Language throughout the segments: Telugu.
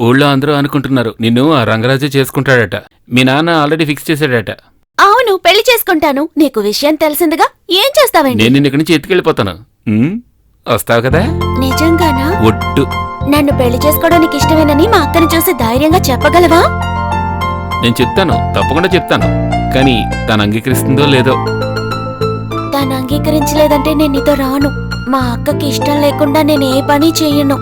ఊళ్ళో అందరూ అనుకుంటున్నారు నిన్ను ఆ రంగరాజే చేసుకుంటాడట. మీ నాన్న ఆల్రెడీ ఫిక్స్ చేశాడట. అవును పెళ్ళి చేసుకుంటాను. నీకు విషయం తెలిసిందిగా? ఏం చేస్తావండి నేను నిన్న ఇక్కడి నుంచి ఎత్తుకెళ్ళిపోతాను. ఉమ్, వస్తావు కదా? నిజంగానా? ఒట్టు. నన్ను పెళ్ళి చేసుకోవడానికి ఇష్టమేనని మా అక్కని చూసి ధైర్యంగా చెప్పగలవా? నేను చెప్తాను తప్పకుండా చెప్తాను. కానీ తను అంగీకరిస్తుందో లేదో. తాను అంగీకరించలేదంటే నేను నీతో రాను. మా అక్కకి ఇష్టం లేకుండా నేను ఏ పని చెయ్యను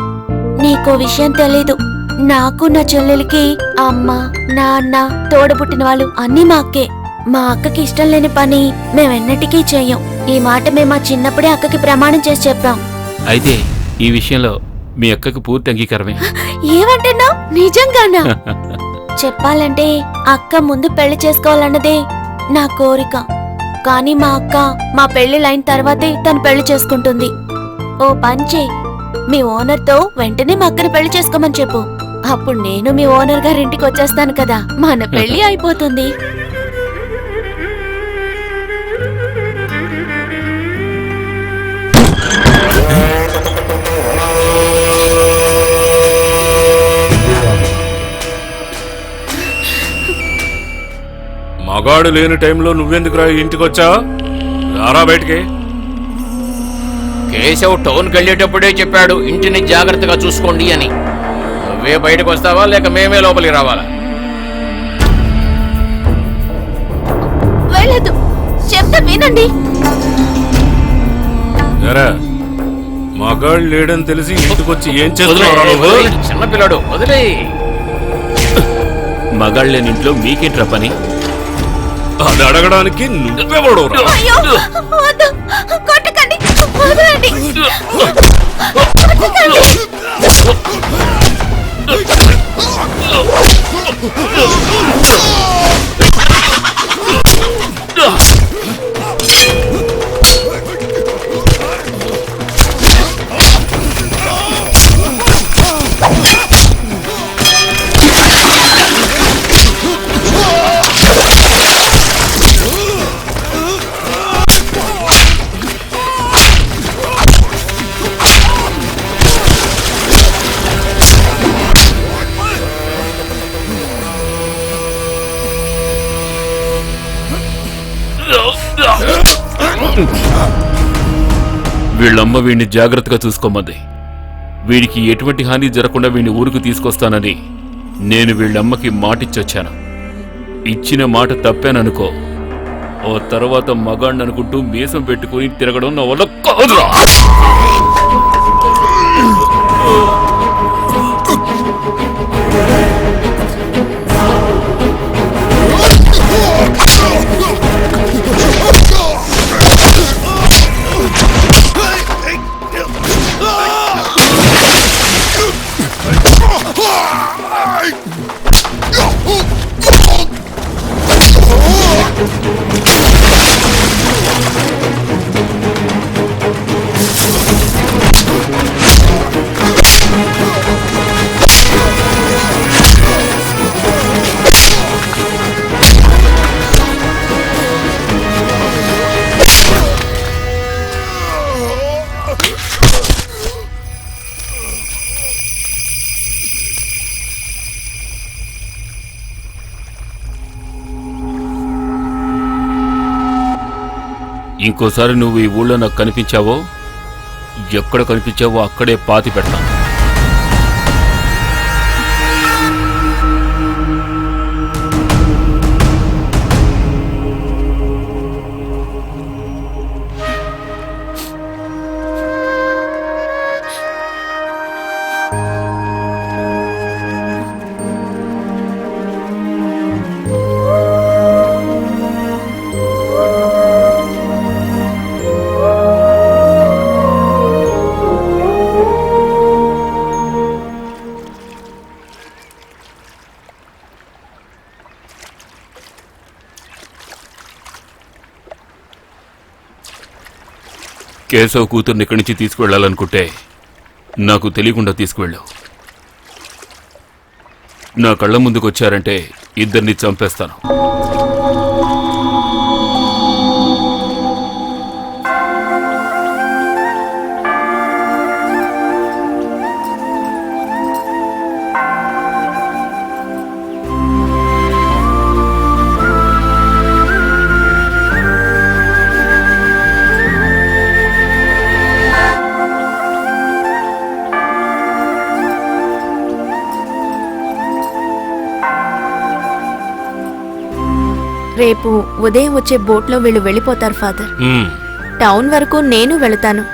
నీకో విషయం తెలీదు. నాకు నా చెల్లెలికి అమ్మ నాన్న తోడబుట్టిన వాళ్ళు అన్నీ మా అక్కే. మా అక్కకి ఇష్టం లేని పని మేమెన్నటికీ చెయ్యం. ఈ మాట మేము మా చిన్నప్పుడే అక్కకి ప్రమాణం చేసి చెప్పాం. అయితే ఈ విషయంలో మీ అక్కకు పూర్తి అంగీకారమే? ఏమంటున్నావు? నిజంగానా? చెప్పాలంటే అక్క ముందు పెళ్ళి చేసుకోవాలన్నదే నా కోరిక. కానీ మా అక్క మా పెళ్ళి లైన్ తర్వాతే తను పెళ్ళి చేసుకుంటుంది. ఓ పంచే మీ ఓనర్తో వెంటనే మా అక్కని పెళ్ళి చేసుకోమని చెప్పు. అప్పుడు నేను మీ ఓనర్ గారింటికి వచ్చేస్తాను కదా. మన పెళ్ళి అయిపోతుంది. మగాడు లేని టైంలో నువ్వెందుకురా ఇంటికి వచ్చా? రారా బయటికి. కేశవ్ టౌన్కి వెళ్ళేటప్పుడే చెప్పాడు ఇంటిని జాగ్రత్తగా చూసుకోండి అని. నువ్వే బయటకు వస్తావా లేక మేమే లోపలికి రావాలా? వెళ్ళదు చెప్తా వినండి. మగాడు లేడని తెలిసి ఇంటికి వచ్చి ఏం వదిలేయ్, చిన్నపిల్లాడు వదిలే మగాళ్ళని ఇంట్లో మీకేంట్రా పని? అది అడగడానికి వద్దు. కొట్టకండి. Oh! వీళ్ళమ్మ వీడిని జాగ్రత్తగా చూసుకోమంది. వీడికి ఎటువంటి హాని జరగకుండా వీడిని ఊరుకు తీసుకొస్తానని నేను వీళ్ళమ్మకి మాటిచ్చొచ్చాను. ఇచ్చిన మాట తప్పాననుకో. ఓ తర్వాత మగాణ్ణి అనుకుంటూ మీసం పెట్టుకుని తిరగడం నా వల్ల కాదురా. ఇంకోసారి నువ్వు ఈ ఊళ్ళో నాకు కనిపించావో ఎక్కడ కనిపించావో అక్కడే పాతి పెడతాను కేశవ్ కూతుర్ని ఇక్కడి నుంచి తీసుకువెళ్ళాలనుకుంటే నాకు తెలియకుండా తీసుకువెళ్ళు నా కళ్ళ ముందుకు వచ్చారంటే ఇద్దరిని చంపేస్తాను. రేపు ఉదయం వచ్చే బోట్లో వీళ్ళు వెళ్ళిపోతారు ఫాదర్. టౌన్ వరకు నేను వెళతాను.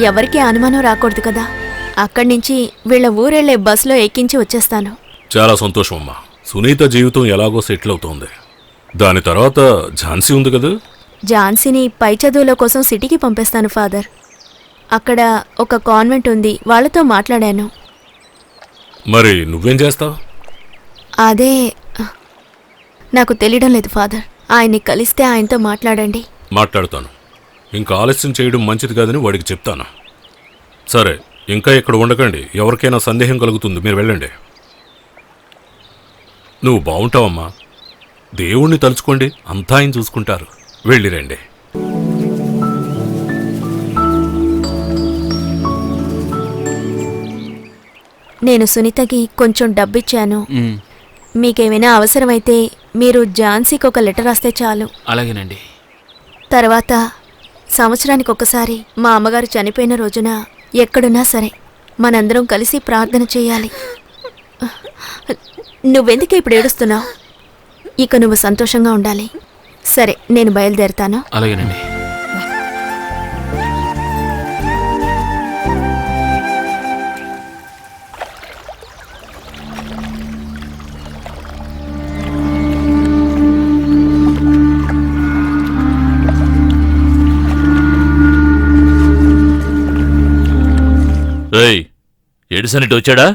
ఎవరికీ అనుమానం రాకూడదు కదా. అక్కడి నుంచి వీళ్ళ ఊరెళ్ళే బస్సులో ఎక్కించి వచ్చేస్తాను. చాలా సంతోషం అమ్మా. సునీత జీవితం ఎలాగో సెటిల్ అవుతోంది. దాని తర్వాత ఝాన్సీ ఉంది కదా? ఝాన్సీని పై చదువుల కోసం సిటీకి పంపిస్తాను ఫాదర్. అక్కడ ఒక కాన్వెంట్ ఉంది వాళ్ళతో మాట్లాడాను. మరి నువ్వేం చేస్తావు? అదే నాకు తెలియడం లేదు ఫాదర్. ఆయన్ని కలిస్తే ఆయనతో మాట్లాడండి. మాట్లాడతాను. ఇంకా ఆలస్యం చేయడం మంచిది కాదని వాడికి చెప్తాను. సరే ఇంకా ఇక్కడ ఉండకండి. ఎవరికైనా సందేహం కలుగుతుంది. మీరు వెళ్ళండి. నువ్వు బాగుంటావమ్మా. దేవుణ్ణి తలుచుకోండి. అంతా ఆయన చూసుకుంటారు. వెళ్ళిరండి నేను సునీతకి కొంచెం డబ్బిచ్చాను. మీకేమైనా అవసరమైతే మీరు ఝాన్సీకి ఒక లెటర్ రాస్తే చాలు. అలాగేనండి. తర్వాత సంవత్సరానికి ఒకసారి మా అమ్మగారు చనిపోయిన రోజున ఎక్కడున్నా సరే మనందరం కలిసి ప్రార్థన చేయాలి. నువ్వెందుకు ఇప్పుడు ఏడుస్తున్నావు? ఇక నువ్వు సంతోషంగా ఉండాలి. సరే నేను బయలుదేరుతాను. అలాగేనండి. రేయ్ ఎడిసనిట్ వచ్చాడా?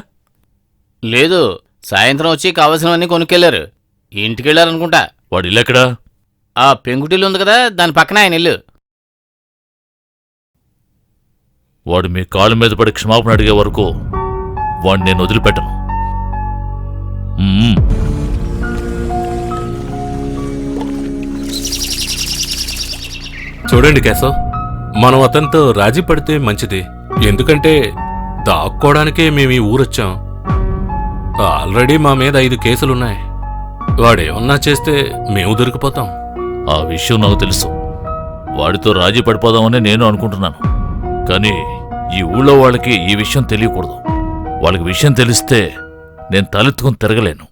లేదు సాయంత్రం వచ్చి కావలసినవన్నీ కొనుక్కెళ్ళారు ఇంటికి వెళ్ళారనుకుంటా వాడు ఇల్లెక్కడా ఆ పెంకుటిల్లు ఉంది కదా దాని పక్కన ఆయన ఇల్లు. వాడు మీ కాళ్ళ మీద పడి క్షమాపణ అడిగే వరకు వాడిని నేను వదిలిపెట్టను. మ్మ్. చూడండి కేశవ్. మనం అతనితో రాజీ పడితే మంచిది. ఎందుకంటే దాక్కోవడానికే మేము ఈ ఊరొచ్చాం. ఆల్రెడీ మా మీద ఐదు కేసులున్నాయి. వాడేమన్నా చేస్తే మేము దొరికిపోతాం. ఆ విషయం నాకు తెలుసు. వాడితో రాజీ పడిపోదామని నేను అనుకుంటున్నాను. కానీ ఈ ఊళ్ళో వాళ్ళకి ఈ విషయం తెలియకూడదు. వాళ్ళకి విషయం తెలిస్తే నేను తలెత్తుకుని తిరగలేను.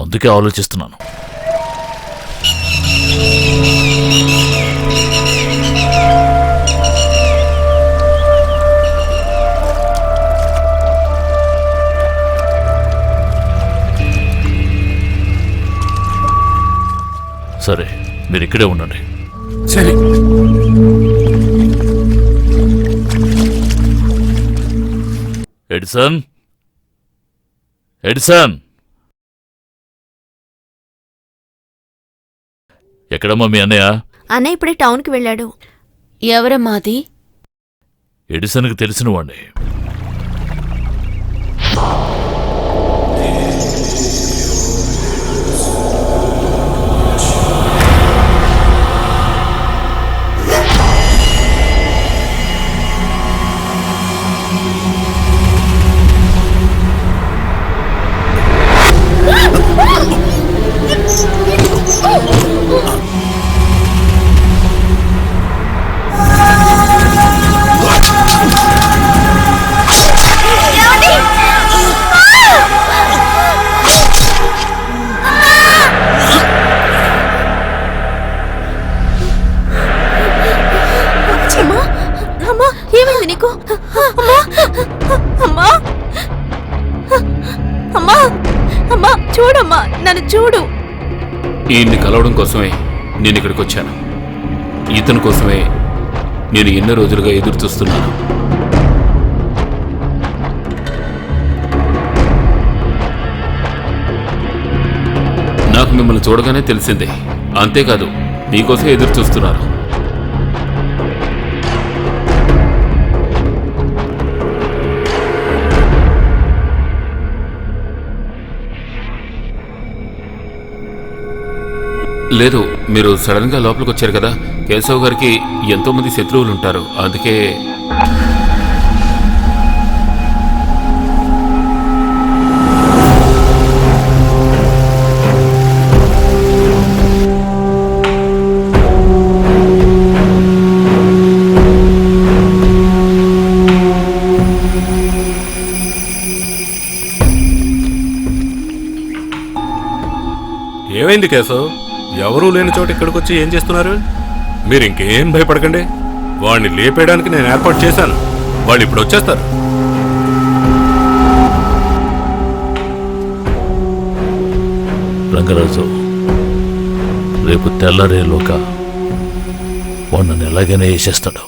అందుకే ఆలోచిస్తున్నాను. మీరు ఇక్కడే ఉండండి. సరే. ఎడిసన్? ఎడిసన్? ఎక్కడమ్మా మీ అన్నయ్య? అన్నయ్య ఇప్పుడే టౌన్కి వెళ్ళాడు. ఎవరమ్మాది ఎడిసన్కి తెలిసిన వాడిని అమ్మా! అమ్మా చూడమ్మా నన్ను చూడు. ఈయన్ని కలవడం కోసమే నేను ఇక్కడికి వచ్చాను. ఇతని కోసమే నేను ఎన్నో రోజులుగా ఎదురు చూస్తున్నాను. నాకు మిమ్మల్ని చూడగానే తెలిసిందే. అంతేకాదు మీకోసం ఎదురు చూస్తున్నారు. లేదు మీరు సడన్గా లోపలికి వచ్చారు కదా. కేశవ్ గారికి ఎంతోమంది శత్రువులు ఉంటారు. అందుకే ఏమైంది కేశవ్? ఎవరూ లేని చోట ఇక్కడికి వచ్చి ఏం చేస్తున్నారు? మీరు ఇంకేం భయపడకండి. వాడిని లేపేయడానికి నేను ఏర్పాటు చేశాను. వాళ్ళు ఇప్పుడు వచ్చేస్తారు. రంగరాజు రేపు తెల్లారేలోగా వాడు నన్ను ఎలాగైనా వేసేస్తాడు.